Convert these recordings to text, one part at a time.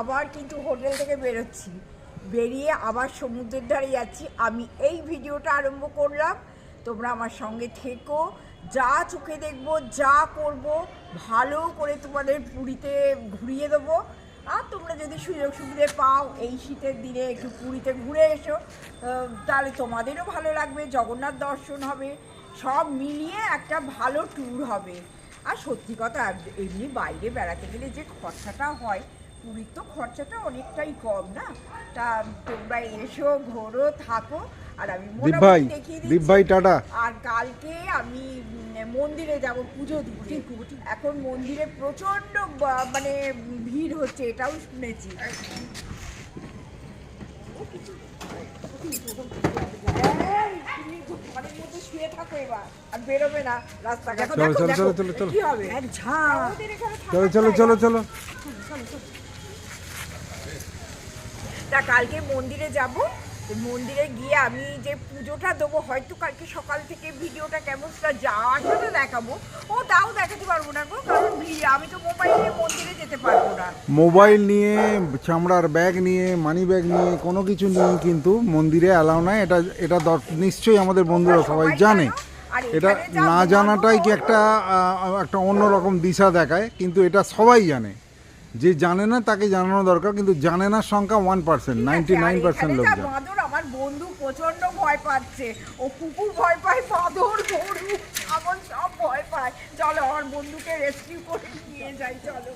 আবার কিন্তু হোটেল থেকে বেরোচ্ছি। বেরিয়ে আবার সমুদ্রের ধারে যাচ্ছি। আমি এই ভিডিওটা আরম্ভ করলাম। তোমরা আমার সঙ্গে থেকো। যা চোখে দেখব, যা করব, ভালো করে তোমাদের পুরীতে ঘুরিয়ে দেবো। আর তোমরা যদি সুযোগ সুবিধে পাও, এই শীতের দিনে একটু পুরীতে ঘুরে এসো। তাহলে তোমাদেরও ভালো লাগবে, জগন্নাথ দর্শন হবে। সব মিলিয়ে একটা ভালো ট্যুর হবে। আর সত্যি কথা, এমনি বাইরে বেড়াতে গেলে যে খরচাটা হয় পুরীর তো খরচাটা অনেকটাই কম না? তা তোমরা এসো ঘোরো থাকো আর আমি মোটামুটি দেখিয়ে দিচ্ছি। টাটা। আর কালকে আমি মন্দিরে যাব পুজো দিতে। এখন মন্দিরে প্রচণ্ড মানে ভিড় হচ্ছে এটাও শুনেছি। তুমি ঘরের মধ্যে শুয়ে থাকো এবার আর বেরোবে না রাস্তাঘাট। চলো, চলো, চলো, চলো, চলো। চলো চলো চলো। তা কালকে মন্দিরে যাব। মন্দিরে গিয়ে আমি যে পুজোটা দেবো হয়তো কালকে সকাল থেকে ভিডিওটা কেমন সেটা যাওয়ার জন্য দেখাবো। ও তাও দেখাতে পারব না গো কারণ আমি তো মোবাইল নিয়ে মন্দিরে যেতে পারব না। মোবাইল নিয়ে চামড়ার ব্যাগ নিয়ে মানি ব্যাগ নিয়ে কোনো কিছু নিয়ে কিন্তু মন্দিরে অ্যালাউ নাই। এটা এটা নিশ্চয়ই আমাদের বন্ধুরা সবাই জানে। এটা না জানাটাই কি একটা একটা অন্যরকম দিশা দেখায় কিন্তু এটা সবাই জানে। যে জানে না তাকে জানানো দরকার কিন্তু জানে না সংখ্যা one percent ninety nine percent লোক বাঁদর আমার বন্ধু প্রচণ্ড ভয় পাচ্ছে। ও কুকুর ভয় পায় বাঁদর গরু আমার সব ভয় পায়। চলো আমার বন্ধুকে রেস্কিউ করে নিয়ে যাই চলো।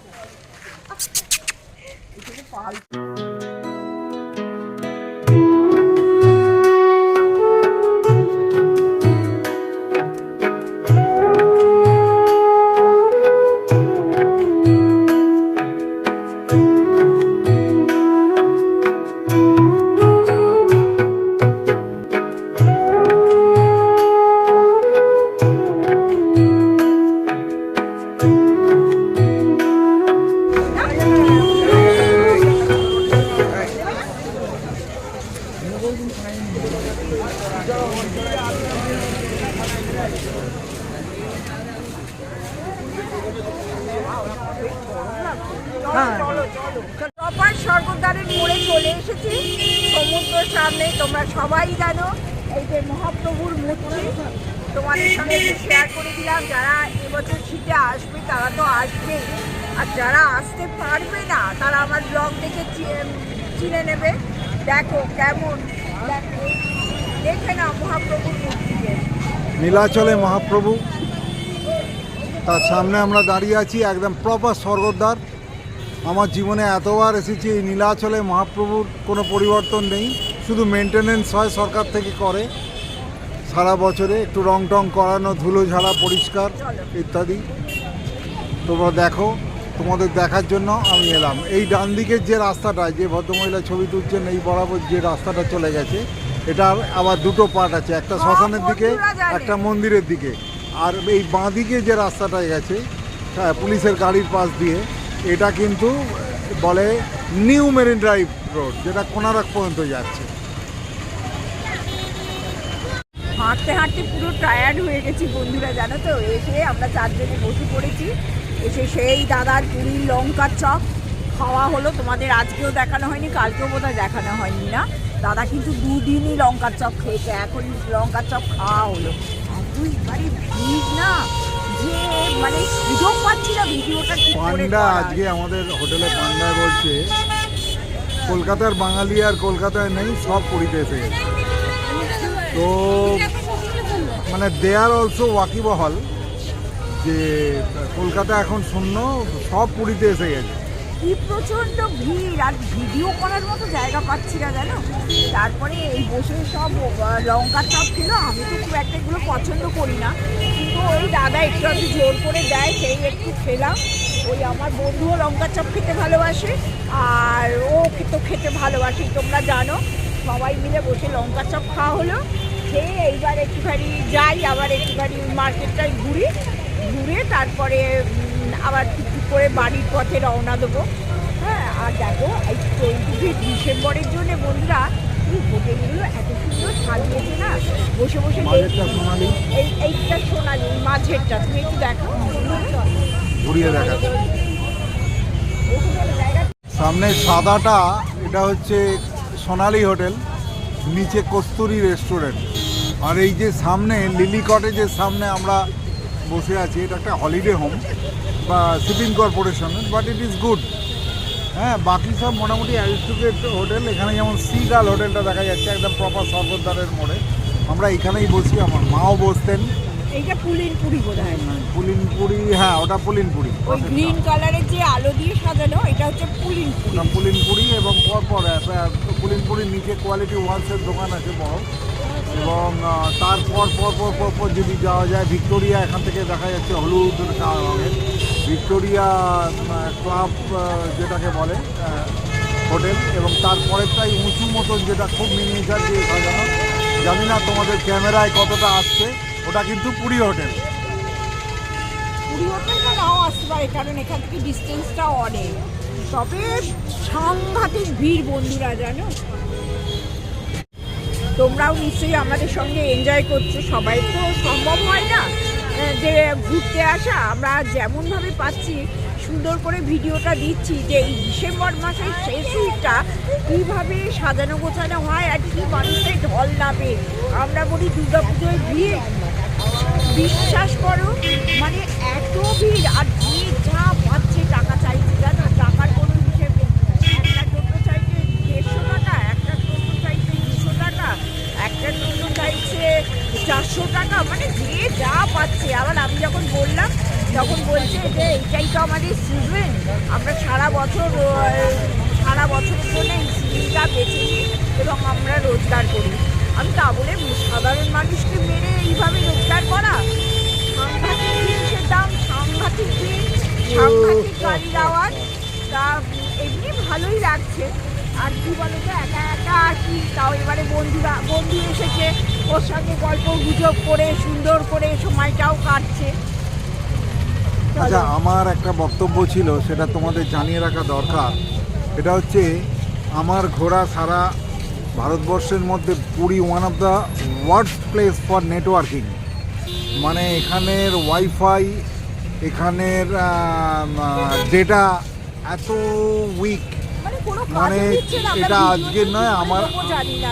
মহাপ্রভুর মূর্তি তোমাদের সঙ্গে শেয়ার করে দিলাম। যারা এবছর শীতে আসবে, তারা তো আসবে আর যারা আসতে পারবে না, তারা আমার ব্লগ দেখে চিনে নেবে। দেখো কেমন। দেখে না মহাপ্রভুর মূর্তিকে। নীলাচলে মহাপ্রভু। তার সামনে আমরা দাঁড়িয়ে আছি, একদম প্রপার স্বর্গদ্বার। আমার জীবনে এতবার এসেছি এই নীলাচলে মহাপ্রভুর, কোনো পরিবর্তন নেই। শুধু মেনটেনেন্স হয় সরকার থেকে করে। সারা বছরে একটু রং টং করানো ধুলো ঝাড়া পরিষ্কার ইত্যাদি। তোমরা দেখো তোমাদের দেখার জন্য আমি এলাম। এই ডান দিকের যে রাস্তাটা যে ভদ্রমহিলা ছবি তুলছেন এই বরাবর যে রাস্তাটা চলে গেছে এটা আবার দুটো পার্ট আছে। একটা শ্মশানের দিকে একটা মন্দিরের দিকে। আর এই বাঁ দিকে যে রাস্তাটা গেছে হ্যাঁ, পুলিশের গাড়ির পাশ দিয়ে এটা কিন্তু বলে নিউ মেরিন ড্রাইভ রোড যেটা কোনারক পর্যন্ত যাচ্ছে। হাঁটতে হাঁটতে পুরো টায়ার্ড হয়ে গেছি বন্ধুরা জানো তো? এসে আমরা চারজনে বসে পড়েছি। এসে সেই দাদার পুরীর লঙ্কার চপ খাওয়া হলো। তোমাদের আজকেও দেখানো হয়নি কালকেও বোধহয় দেখানো হয়নি না। দাদা কিন্তু দুদিনই লঙ্কার চপ খেয়েছে এখন লঙ্কার চপ খাওয়া হলো। এতই বাড়ি ভিড় না? যে মানে সুযোগ পাচ্ছি না ভিডিওটা পান্ডা আজকে আমাদের হোটেলে পান্ডা বলছে কলকাতার বাঙালি আর কলকাতায় নেই সব পুরীতে এসে তো মানে দে আর অলসো ওয়াকিবহল, যে কলকাতা এখন শূন্য, সব পুরীতে এসে গেছে। কি প্রচণ্ড ভিড়, আর ভিডিও করার মতো জায়গা পাচ্ছি না, জানো? তারপরে এই বসে সব লঙ্কার চপ ছিল, আমি তো খুব একটা এগুলো পছন্দ করি না। কিন্তু ওই দাদা একটু একটু জোর করে দেয়, সেই একটু খেলাম। ওই আমার বন্ধুও লঙ্কার চপ খেতে ভালোবাসে, আর ও তো খেতে ভালোবাসে, তোমরা জানো। সবাই মিলে বসে লঙ্কার চপ খাওয়া হলো। খেয়ে এইবার একটুখানি যাই আবার একটুখানি মার্কেটটায় ঘুরি ঘুরে তারপরে আবার টুকটুক করে বাড়ির পথে রওনা দেবো। হ্যাঁ আর দেখো এই চৌঠে ডিসেম্বরের জন্য বন্ধুরা এই হোটেলগুলো এত সুন্দর সাজিয়েছে না? বসে বসে। এই এইটা সোনালি মাঝেরটা তুমি একটু দেখো। ঘুরিয়ে দেখা। সামনে সাদাটা এটা হচ্ছে সোনালি হোটেল নিচে কস্তুরি রেস্টুরেন্ট। আর এই যে সামনে লিলি কটেজের সামনে আমরা বসে আছি, এটা একটা হলিডে হোম বা shipping corporation but it is good হ্যাঁ বাকি সব মোটামুটি অ্যারিস্টোক্রেট হোটেল এখানে যেমন সি গার্ল হোটেলটা দেখা যাচ্ছে, একদম প্রপার সর্বদ্বারের মোড়ে। আমরা এখানেই বসি, আমার মাও বসতেন। এইটা পুলিন পুরি বোধ হয় পুলিনপুরি হ্যাঁ ওটা পুলিনপুরি। ওই গ্রিন কালারের যে আলো দিয়ে সাজানো এটা হচ্ছে পুলিন পুরি ওটা পুলিনপুরি এবং পরপর একটা পুলিনপুরির নিচে কোয়ালিটি ওয়ালসের দোকান আছে বড়। এবং তারপর পর পর পর পর যদি যাওয়া যায় ভিক্টোরিয়া এখান থেকে দেখা যাচ্ছে হলুদ রঙের। ভিক্টোরিয়া ক্লাব যেটাকে বলে হোটেল। এবং তারপরেরটাই উঁচু মতন যেটা খুব মিনিয়েচার দিয়ে সাজানো। জানি না তোমাদের ক্যামেরায় কতটা আসছে। ওটা কিন্তু পুরী হোটেল। পুরী হোটেলটা নাও আসতে পারে, কারণ এখান থেকে ডিস্টেন্সটা অনেক। তবে সাংঘাতিক ভিড় বন্ধুরা, জানো? তোমরাও নিশ্চয়ই আমাদের সঙ্গে এনজয় করছ। সবাই তো সম্ভব হয় না যে ঘুরতে আসা। আমরা যেমনভাবে পাচ্ছি, সুন্দর করে ভিডিওটা দিচ্ছি যে এই ডিসেম্বর মাসের শেষ উইকটা কীভাবে সাজানো গোছানো হয় আর কি মানুষের ঢল নামে। আমরা বলি দুর্গাপুজোয় ভিড় বিশ্বাস করো মানে এত ভিড়, আর যে যা পাচ্ছে টাকা চাইছে, জানো? টাকার কোনো হিসেব একটা টোটো চাইছে দেড়শো টাকা, একটা টোটো চাইছে দুশো টাকা, একটা টোটো চাইছে চারশো টাকা মানে যে যা পাচ্ছে। আবার আমি যখন বললাম, তখন বলছে যে, এইটাই তো আমাদের সিজন আমরা সারা বছর, সারা বছরের জন্য এই সিজনটা নিই এবং আমরা রোজগার করি। আমি তা বলে সাধারণ মানুষকে মেরে এইভাবে রোজগার করা? সাংঘাতিক জিনিসের দাম সাংঘাতিক জিনিস সাংঘাতিক গাড়ির আওয়াজ। তা এমনি ভালোই লাগছে। আর কি বলো তো একা একা আর কি? তাও এবারে বন্ধুরা বন্ধু এসেছে। ওর সঙ্গে গল্প গুজব করে সুন্দর করে সময়টাও কাটছে। আচ্ছা আমার একটা বক্তব্য ছিল সেটা তোমাদের জানিয়ে রাখা দরকার। এটা হচ্ছে আমার ঘোরা সারা ভারতবর্ষের মধ্যে Puri one of the worst place for networking মানে এখানের ওয়াইফাই এখানের ডেটা এত উইক মানে মানে এটা আজকের নয়, আমার-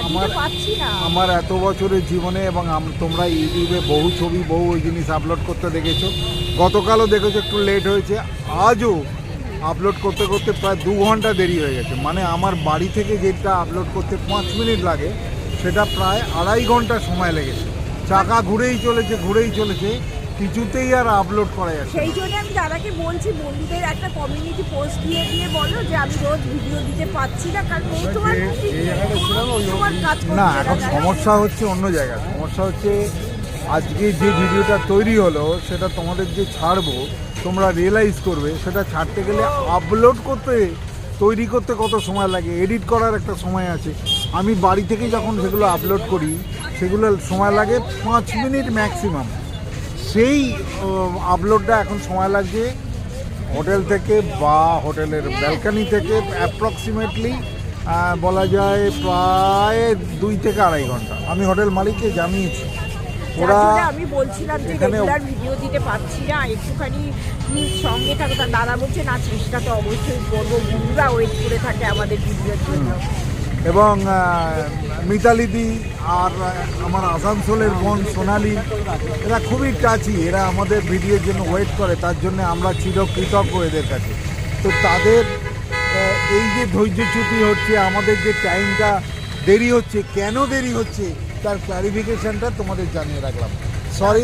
আমার- আমার এত বছরের জীবনে এবং তোমরা ইউটিউবে বহু ছবি বহু ওই জিনিস আপলোড করতে দেখেছ। গতকালও দেখেছ একটু লেট হয়েছে। আজও আপলোড করতে করতে প্রায় দু ঘণ্টা দেরি হয়ে গেছে। মানে আমার বাড়ি থেকে যেটা আপলোড করতে পাঁচ মিনিট লাগে সেটা প্রায় আড়াই ঘণ্টা সময় লেগেছে। চাকা ঘুরেই চলেছে ঘুরেই চলেছে কিছুতেই আর আপলোড করা যাচ্ছে। সেই জন্য আমি দাদাকে বলছি বন্ধুদের একটা কমিউনিটি পোস্ট দিয়ে দিয়ে বলো যে আমি রোজ ভিডিও দিতে পারছি না কারণ ও তোমার না এখন সমস্যা হচ্ছে অন্য জায়গায় সমস্যা হচ্ছে আজকে যে ভিডিওটা তৈরি হলো সেটা তোমাদের যে ছাড়বো তোমরা রিয়েলাইজ করবে, সেটা ছাড়তে গেলে আপলোড করতে, তৈরি করতে কত সময় লাগে এডিট করার একটা সময় আছে। আমি বাড়ি থেকে যখন সেগুলো আপলোড করি, সেগুলো সময় লাগে পাঁচ মিনিট ম্যাক্সিমাম সেই আপলোডটা এখন সময় লাগছে হোটেল থেকে বা হোটেলের ব্যালকানি থেকে অ্যাপ্রক্সিমেটলি বলা যায় প্রায় দুই থেকে আড়াই ঘণ্টা। আমি হোটেল মালিককে জানিয়েছি। ওরা আমি বলছিলাম যে রেগুলার ভিডিও দিতে পারছি না একটুখানি সঙ্গে থাকো। তার দাদা বলছে না চেষ্টা তো অবশ্যই করব। বন্ধুরা ওয়েট করে থাকে আমাদের ভিডিওর জন্য। এবং মিতালিদি আর আমার আসানসোলের বোন সোনালি এরা খুবই টাচি এরা আমাদের ভিডিওর জন্য ওয়েট করে। তার জন্য আমরা চির কৃতজ্ঞ এদের কাছে। তো তাদের এই যে ধৈর্যচ্যুতি হচ্ছে আমাদের যে টাইমটা দেরি হচ্ছে কেন দেরি হচ্ছে তার ক্লারিফিকেশনটা তোমাদের জানিয়ে রাখলাম। সরি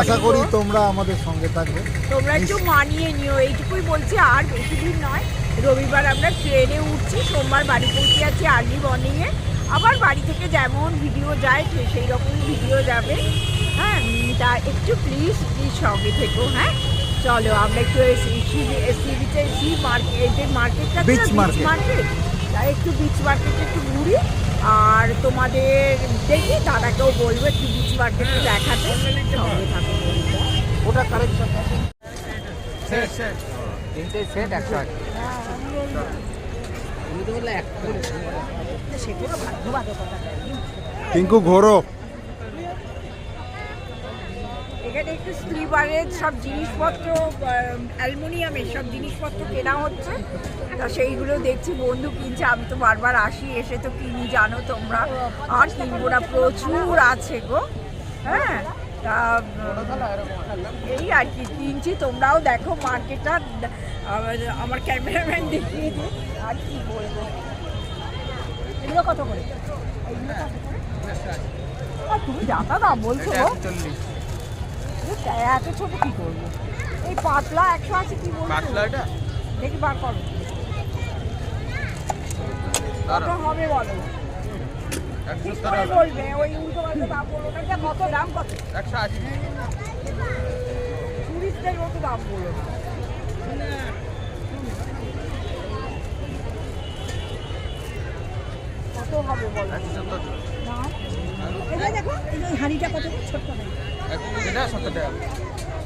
আশা করি তোমরা আমাদের সঙ্গে থাকবে। তোমরা একটু মানিয়ে নিও এইটুকুই বলছি আর বেশি দিন নয়। রবিবার আমরা ট্রেনে উঠছি সোমবার বাড়ি পৌঁছে যাচ্ছি আর্লি মর্নিংয়ে আবার বাড়ি থেকে যেমন ভিডিও যায় সেই রকম ভিডিও যাবে। হ্যাঁ তা একটু প্লিজ প্লিজ সঙ্গে থেকো হ্যাঁ। চলো আমরা একটু সি বিচে সি মার্কেট যে মার্কেটটা market. মার্কেট তাই একটু বিচ মার্কেটে একটু ঘুরি। আর তোমাদের দেখি দাদাকেও বলবে কি বিচ মার্কেটে দেখাতে। সঙ্গে থাকো। ওটা কারেকশন তিনটে সেট একশো আট তুমি তো বললে এক সেগুলো বাধ্যবাধকতা টিঙ্কু ঘোরো। এখানে একটু স্লিপারের সব জিনিসপত্র অ্যালুমিনিয়ামের সব জিনিসপত্র কেনা হচ্ছে। তা সেইগুলো দেখছি, বন্ধু কিনছে, আমি তো বারবার আসি, এসে তো কিনি, জানো তোমরা। আর কিনবো না, প্রচুর আছে গো। হ্যাঁ তা এই আর কি, কিনছি, তোমরাও দেখো মার্কেটটা আমার- ক্যামেরাম্যান দেখিয়ে দিই, আর কি বলব। এগুলো কত করে? এগুলো কত করে? তুমি জাতা দাম বলছো? চল্লিশ এত ছোট কি করব? এই পাতলা একশো আছে কি বলছো? পাতলাটা দেখি বার করো। কত হবে বলো। বলবে ওই উল্টো পাল্টা দাম বলো। না কত দাম কত? একশো আশি। টুরিস্টদের মতো দাম বলো। না কত হবে বলো? না। দেখো এই হাঁড়িটা কত ছোট্ট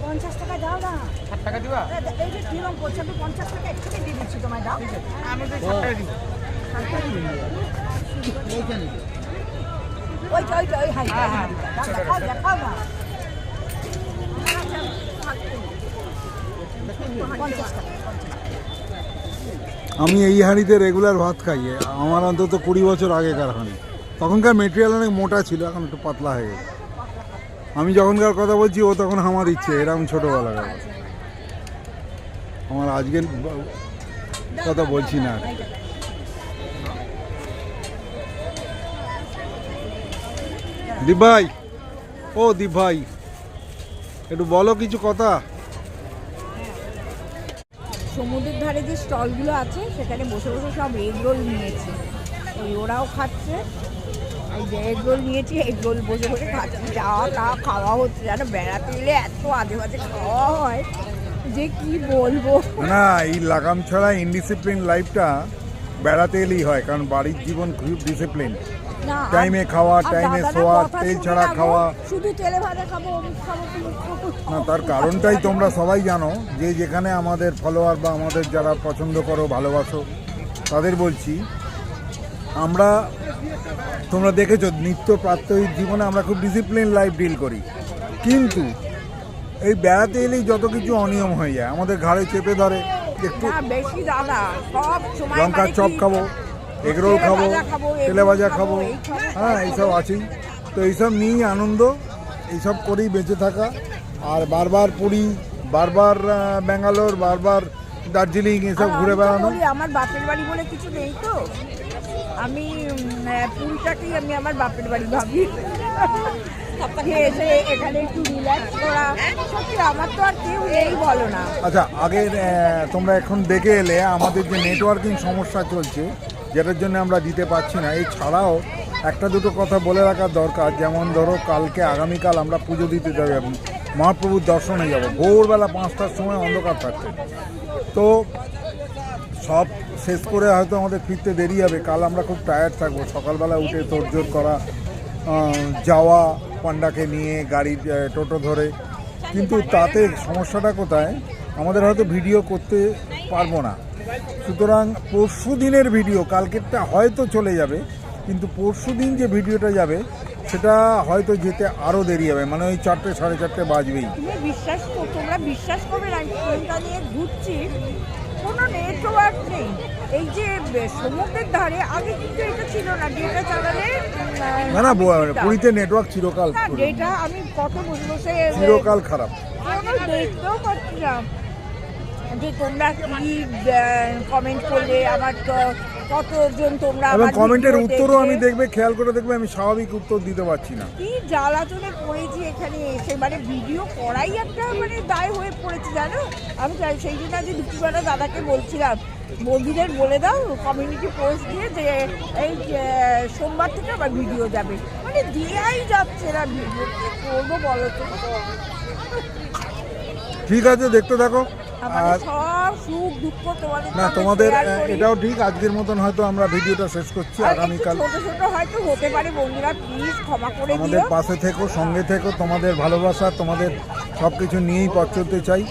পঞ্চাশ টাকা দাও না। ষাট টাকা দিবা? এই- এই যে কিরম করছে আমি পঞ্চাশ টাকা একটুকে দিয়ে দিচ্ছি তোমায় দাও। আমি তো ষাট টাকা দিব। ওই তো ওই তো ওই হ্যাঁ, ওই হাঁড়িটা। দেখাও দেখাও না। পঞ্চাশ টাকা আমি এই হাঁড়িতে রেগুলার ভাত খাই আমার অন্তত কুড়ি বছর আগেকার হাঁড়ি। তখনকার মেটেরিয়াল অনেক মোটা ছিল এখন একটু পাতলা হয়ে গেছে। আমি যখনকার কথা বলছি, ও তখন হামা দিচ্ছে এরকম কথা। আমার আজকের কথা বলছি না। দীপ ভাই, ও দীপ ভাই, একটু বলো কিছু কথা সমুদ্রের ধারে যে স্টলগুলো আছে, সেখানে বসে বসে সব এগ রোল নিয়েছে ওই ওরাও খাচ্ছে এই যে এগরোল নিয়েছি এগরোল বসে বসে খাচ্ছে যাওয়া তা খাওয়া হচ্ছে যেন বেড়াতে এলে এত আজে বাজে খাওয়া হয় যে কি বলব না এই লাগাম ছাড়া ইনডিসিপ্লিন লাইফটা বেড়াতে এলেই হয় কারণ বাড়ির জীবন খুব ডিসিপ্লিন টাইমে খাওয়া, টাইমে শোয়া, তেল ছাড়া খাওয়া। শুধু তেলে ভাজা খাব। না তার কারণটাই তোমরা সবাই জানো যে যেখানে আমাদের ফলোয়ার বা আমাদের যারা পছন্দ করো ভালোবাসো তাদের বলছি আমরা তোমরা দেখেছ নিত্য প্রাত্যহিক জীবনে আমরা খুব ডিসিপ্লিন লাইফ ডিল করি। কিন্তু এই বেড়াতে এলেই যত কিছু অনিয়ম হয়ে যায় আমাদের ঘাড়ে চেপে ধরে একটু না বেশি দাদা সব সময় লঙ্কার মানে চপ খাব এগরোল খাব তেলে ভাজা খাব, হ্যাঁ এইসব আছেই। তো এইসব নিয়েই আনন্দ এইসব করেই বেঁচে থাকা। আর বারবার পুরী বারবার ব্যাঙ্গালোর বারবার দার্জিলিং এসব ঘুরে বেড়ানো। আমার বাপের বাড়ি বলে কিছু নেই তো। আমি পুরীটাকেই আমি আমার বাপের বাড়ি ভাবি। এসে এখানে একটু রিল্যাক্স করা। সত্যি আমার তো আর কেউ নেই বলো না। আচ্ছা আগে আহ, তোমরা এখন দেখে এলে আমাদের যে নেটওয়ার্কিং সমস্যা চলছে যেটার জন্য আমরা দিতে পারছি না এছাড়াও একটা দুটো কথা বলে রাখা দরকার। যেমন ধরো কালকে আগামীকাল আমরা পুজো দিতে যাব মহাপ্রভুর দর্শনে যাব। ভোরবেলা পাঁচটার সময় অন্ধকার থাকছে তো সব শেষ করে হয়তো আমাদের ফিরতে দেরি হবে। কাল আমরা খুব টায়ার্ড থাকব। সকালবেলা উঠে তোড়জোড় করা যাওয়া, পান্ডাকে নিয়ে গাড়ি টোটো ধরে। কিন্তু তাতে সমস্যাটা কোথায়? আমাদের হয়তো ভিডিও করতে পারব না। সুতরাং পরশু দিনের ভিডিও কালকেরটা হয়তো চলে যাবে, কিন্তু পরশু দিন যে ভিডিওটা যাবে, সেটা হয়তো যেতে আরও দেরি হবে। মানে ওই চারটে, সাড়ে চারটে বাজবেই। বিশ্বাস তোমরা বিশ্বাস করবে না ঘুরছি। নেই। এই যে সমুদ্রের ধারে আগে কিন্তু এটা ছিল না ডেটা চালালে না না পুরীতে নেটওয়ার্ক চিরকাল ডেটা আমি কত বসে বসে চিরকাল খারাপ। দেখতেও পাচ্ছি না যে তোমরা কি কমেন্ট করলে আমার কতজন তোমরা এবং আমার কমেন্টের উত্তরও আমি দেখবে খেয়াল করে দেখবে আমি স্বাভাবিক উত্তর দিতে পারছি না। কি জ্বালাতনে পড়েছি এখানে এসে মানে ভিডিও করাই একটা মানে দায় হয়ে পড়েছে জানো? আমি তাই সেই জন্য আজ দুপুরবেলা দাদাকে বলছিলাম বন্ধুদের বলে দাও কমিউনিটি পোস্ট দিয়ে যে এই সোমবার থেকে আবার ভিডিও যাবে। মানে দেয়াই যাচ্ছে না ভিডিও কি করব বলো তো? ঠিক আছে দেখতে থাকো। আর সব সুখ দুঃখ তোমাদের না তোমাদের। এটাও ঠিক আজকের মতন হয়তো আমরা ভিডিওটা শেষ করছি আগামীকাল ছোট ছোট হয়তো হতে পারে বন্ধুরা প্লিজ ক্ষমা করে আমাদের পাশে থেকো সঙ্গে থেকো তোমাদের ভালোবাসা তোমাদের সব কিছু নিয়েই পথ চলতে চাই।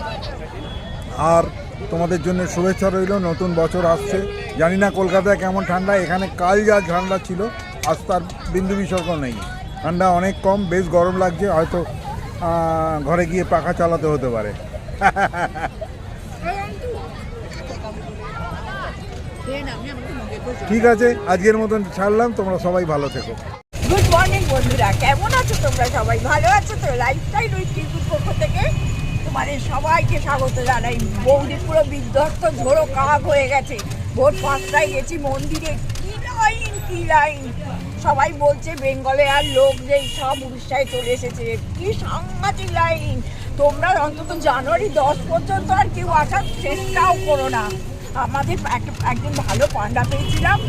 আর তোমাদের জন্য শুভেচ্ছা রইল, নতুন বছর আসছে। জানি না কলকাতায় কেমন ঠান্ডা, এখানে কাল যা ঠান্ডা ছিল, আজ তার বিন্দু বিসর্গ নেই। ঠান্ডা অনেক কম, বেশ গরম লাগছে, হয়তো ঘরে গিয়ে পাখা চালাতে হতে পারে। ঠিক আছে, আজকের মতন ছাড়লাম, তোমরা সবাই ভালো থেকো। গুড মর্নিং বন্ধুরা। কেমন আছো তোমরা সবাই? ভালো আছো তো? লাইফস্টাইল উইথ পক্ষ থেকে তোমাদের সবাইকে স্বাগত জানাই। বৌদি পুরো বিধ্বস্ত ঝোড়ো কাক হয়ে গেছে। ভোর পাঁচটায় গেছি মন্দিরে। কি লাইন কি লাইন? সবাই বলছে, বেঙ্গলে আর লোক যে সব উড়িষ্যায় চলে এসেছে। কি সাংঘাতিক লাইন। তোমরা অন্তত জানুয়ারি দশ পর্যন্ত আর কেউ আসার চেষ্টাও করো না। আমাদের এক- একদিন ভালো পান্ডা পেয়েছিলাম।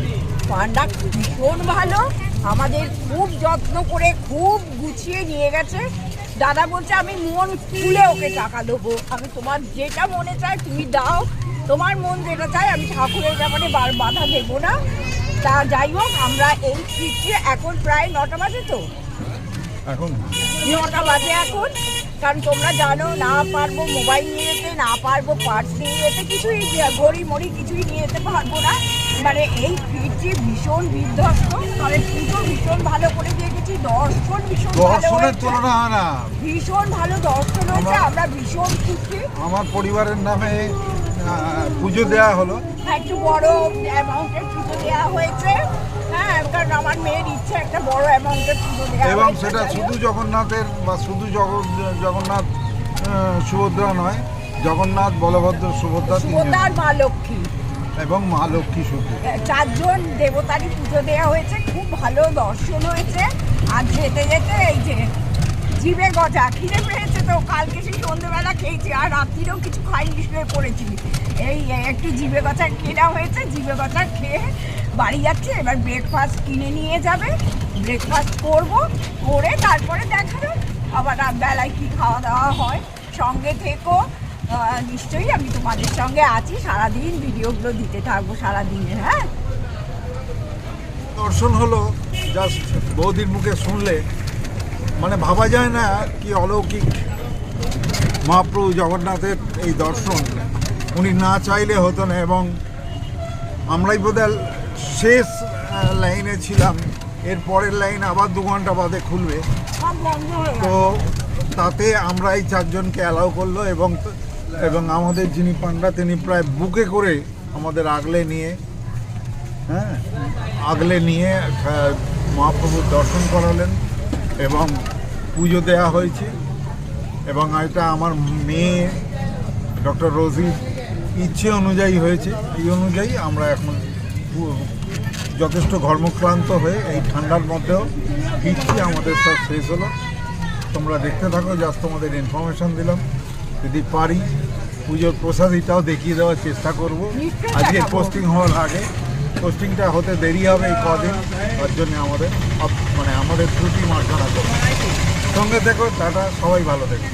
পান্ডা ভীষণ ভালো। আমাদের খুব যত্ন করে খুব গুছিয়ে নিয়ে গেছে। দাদা বলছে আমি মন খুলে ওকে টাকা দেবো। আমি তোমার যেটা মনে চায় তুমি দাও। তোমার মন যেটা চায় আমি ঠাকুরের ব্যাপারে বার বাধা দেবো না। তা যাই হোক আমরা এই ফিরছি। এখন প্রায় নটা বাজে তো? এখন? নটা বাজে এখন। কারণ তোমরা জানো না পারব মোবাইল নিয়ে যেতে না পারব পার্স নিয়ে যেতে কিছুই ঘড়ি মড়ি কিছুই নিয়ে যেতে পারব না। মানে এই ফিরছি ভীষণ বিধ্বস্ত তবে পুজো ভীষণ ভালো করে দিয়ে গেছি দর্শন ভীষণ দর্শনের তুলনা হয় না। ভীষণ ভালো দর্শন হয়েছে আমরা- ভীষণ খুশি। আমার পরিবারের নামে পুজো দেওয়া হলো। একটু বড় অ্যামাউন্টের পুজো দেওয়া হয়েছে। হ্যাঁ কারণ আমার মেয়ের ইচ্ছে একটা বড় অ্যামাউন্টের পুজো দেওয়া এবং সেটা শুধু জগন্নাথের বা শুধু জগন্নাথ সুভদ্রা নয় জগন্নাথ বলভদ্র সুভদ্রা সুভদ্রা আর এবং মা লক্ষ্মী শুধু চারজন দেবতারই পুজো দেওয়া হয়েছে, খুব ভালো দর্শন হয়েছে। আর যেতে যেতে এই যে জিভে গজা, খিদে পেয়েছে তো কালকে সেই সন্ধ্যেবেলা খেয়েছি, আর রাত্রিরেও কিছু খাইনি, শুয়ে পড়েছি। এই একটু জিভে গজা কেনা হয়েছে, জিভে গজা খেয়ে বাড়ি যাচ্ছে, এবার ব্রেকফাস্ট কিনে নিয়ে যাবে। ব্রেকফাস্ট করব, করে তারপরে দেখাবে, আবার রাত বেলায় কী খাওয়া দাওয়া হয়। সঙ্গে থেকো নিশ্চয়ই আমি তোমাদের সঙ্গে আছি সারাদিন ভিডিওগুলো দিতে থাকব সারাদিনের হ্যাঁ? দর্শন হলো জাস্ট বৌদির মুখে শুনলে মানে ভাবা যায় না কি অলৌকিক মহাপ্রভু জগন্নাথের এই দর্শন। উনি না চাইলে হতো না এবং আমরাই বোধহয় শেষ লাইনে ছিলাম। এর পরের লাইন আবার দু ঘণ্টা বাদে খুলবে। তো তাতে আমরা এই চারজনকে অ্যালাউ করল এবং এবং আমাদের যিনি পান্ডা, তিনি প্রায় বুকে করে আমাদের আগলে নিয়ে হ্যাঁ আগলে নিয়ে মহাপ্রভুর দর্শন করালেন এবং পুজো দেওয়া হয়েছে। এবং এটা আমার মেয়ে, ডক্টর রোজির ইচ্ছে অনুযায়ী হয়েছে। এই অনুযায়ী আমরা এখন যথেষ্ট ঘর্মক্লান্ত হয়ে এই ঠান্ডার মধ্যেও ফিরছি। আমাদের সব শেষ হলো। তোমরা দেখতে থাকো, জাস্ট তোমাদের ইনফরমেশন দিলাম। যদি পারি পুজোর প্রসাদিটাও দেখিয়ে দেওয়ার চেষ্টা করব। আজকে পোস্টিং হওয়ার আগে পোস্টিংটা হতে দেরি হবে এই কদিন তার জন্য আমাদের মানে আমাদের ত্রুটি মার্জনা করব সঙ্গে দেখো টাটা সবাই ভালো থেকো।